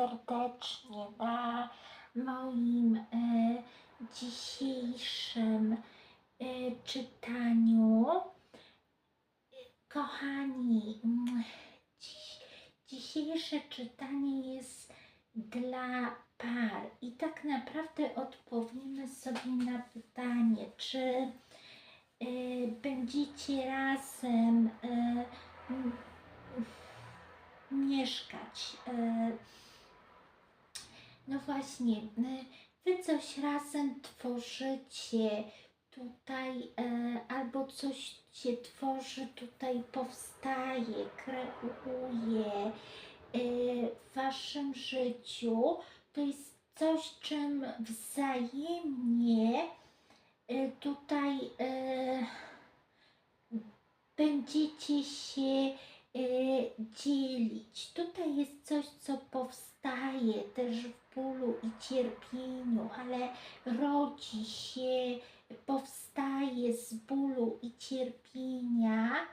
serdecznie na moim e, dzisiejszym e, czytaniu. Kochani, mm, dziś, dzisiejsze czytanie jest dla par i tak naprawdę odpowiemy sobie na pytanie, czy e, będziecie razem e, mieszkać. e, No właśnie, e, wy coś razem tworzycie tutaj, e, albo coś się tworzy, tutaj powstaje, kreuje e, w waszym życiu. To jest coś, czym wzajemnie e, tutaj będziecie się dzielić. Tutaj jest coś, co powstaje też w bólu i cierpieniu, ale rodzi się, powstaje z bólu i cierpienia.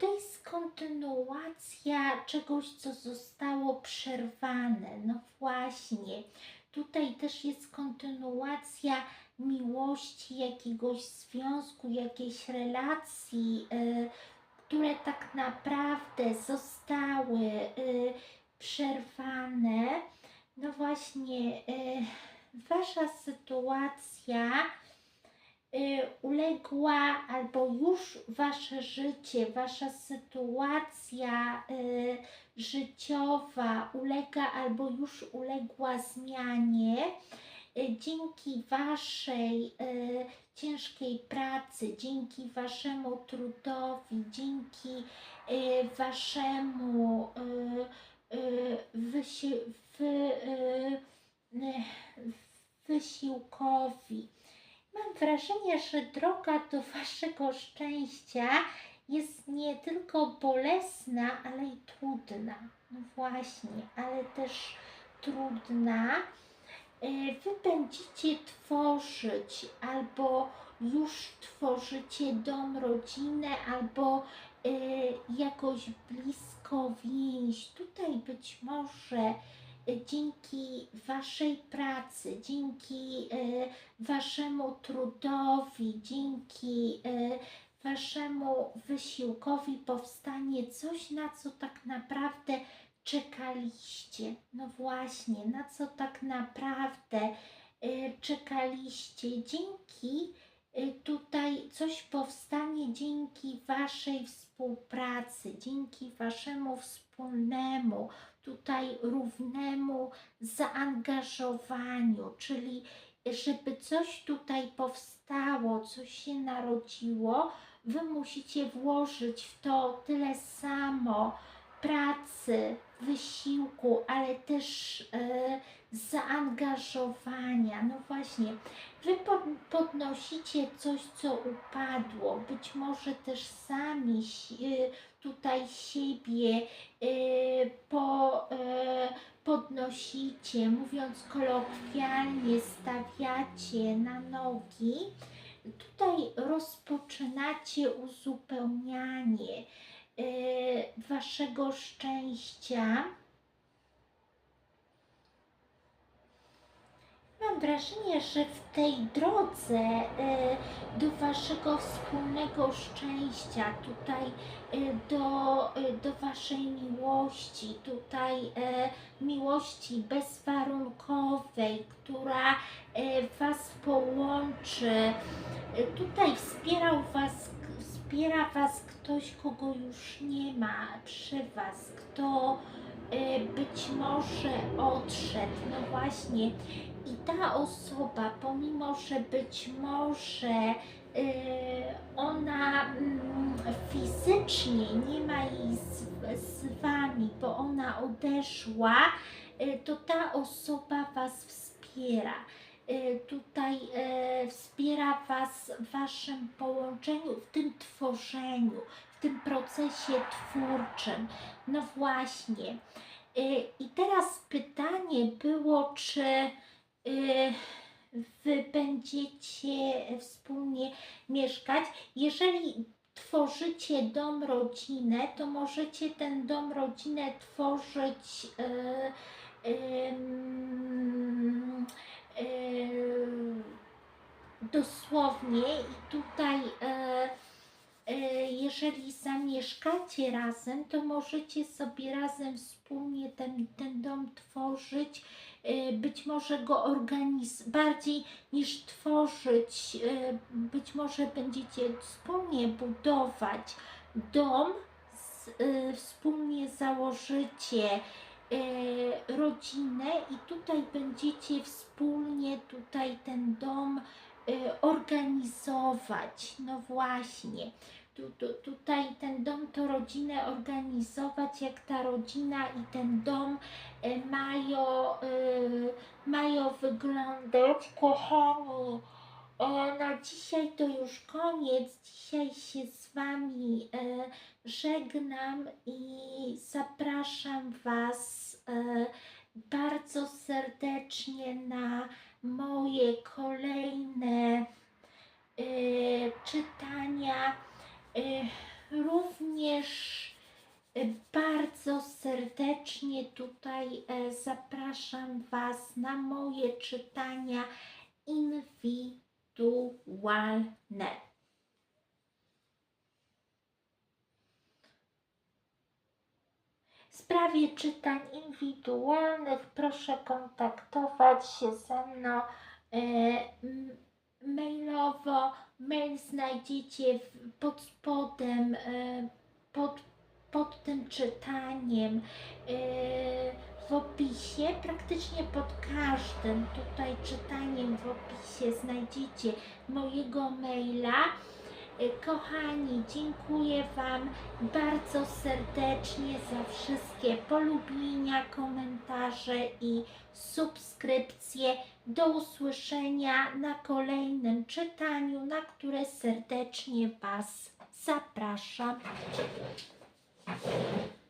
To jest kontynuacja czegoś, co zostało przerwane. No właśnie, tutaj też jest kontynuacja miłości, jakiegoś związku, jakiejś relacji, e, które tak naprawdę zostały e, przerwane. No właśnie, e, wasza sytuacja e, uległa, albo już wasze życie, wasza sytuacja e, życiowa ulega, albo już uległa zmianie dzięki waszej ciężkiej pracy, dzięki waszemu trudowi, dzięki waszemu wysi- wy, e, e, wysiłkowi. Mam wrażenie, że droga do waszego szczęścia jest nie tylko bolesna, ale i trudna. No właśnie, ale też trudna. E, Wy będziecie tworzyć albo już tworzycie dom, rodzinę, albo e, jakoś blisko więź. Tutaj być może e, dzięki Waszej pracy, dzięki e, Waszemu trudowi, dzięki e, Waszemu wysiłkowi powstanie coś, na co tak naprawdę czekaliście. No właśnie, na co tak naprawdę czekaliście. Dzięki tutaj coś powstanie dzięki Waszej współpracy, dzięki Waszemu wspólnemu, tutaj równemu zaangażowaniu, czyli żeby coś tutaj powstało, coś się narodziło, Wy musicie włożyć w to tyle samo pracy, wysiłku, ale też e, zaangażowania. No właśnie, Wy pod, podnosicie coś, co upadło, być może też sami si- tutaj siebie e, po, e, podnosicie, mówiąc kolokwialnie, stawiacie na nogi. Tutaj rozpoczynacie uzupełnianie e, waszego szczęścia. Mam wrażenie, że w tej drodze e, do waszego wspólnego szczęścia, tutaj e, do, e, do waszej miłości, tutaj e, miłości bezwarunkowej, która e, was połączy. E, Tutaj wspierał was, wspiera was ktoś, kogo już nie ma przy was, kto e, być może odszedł. No właśnie, i ta osoba, pomimo że być może e, ona mm, fizycznie nie ma jej z, z wami, bo ona odeszła, e, to ta osoba was wspiera. E, Tutaj e, wspiera Was w Waszym połączeniu, w tym tworzeniu, w tym procesie twórczym. No właśnie. E, I teraz pytanie było, czy Wy będziecie wspólnie mieszkać. Jeżeli tworzycie dom, rodzinę, to możecie ten dom, rodzinę tworzyć ym, ym, dosłownie i tutaj e, e, jeżeli zamieszkacie razem, to możecie sobie razem wspólnie ten, ten dom tworzyć, e, być może go organizować, bardziej niż tworzyć, być może będziecie wspólnie budować dom, z, wspólnie założycie rodzinę i tutaj będziecie wspólnie tutaj ten dom e, organizować. No właśnie. Tu, tu, tutaj ten dom to rodzinę organizować, jak ta rodzina i ten dom e, mają, e, mają wyglądać. Kochani, e, na dzisiaj to już koniec. Dzisiaj się z Wami e, żegnam i zapraszam Was e, bardzo serdecznie na moje kolejne e, czytania. E, również e, bardzo serdecznie tutaj e, zapraszam Was na moje czytania indywidualne. W sprawie czytań indywidualnych proszę kontaktować się ze mną e, mailowo. Mail znajdziecie w, pod spodem, e, pod, pod tym czytaniem e, w opisie, praktycznie pod każdym tutaj czytaniem w opisie znajdziecie mojego maila. E, Kochani, dziękuję Wam bardzo serdecznie za wszystkie polubienia, komentarze i subskrypcje. Do usłyszenia na kolejnym czytaniu, na które serdecznie Was zapraszam. Thank you.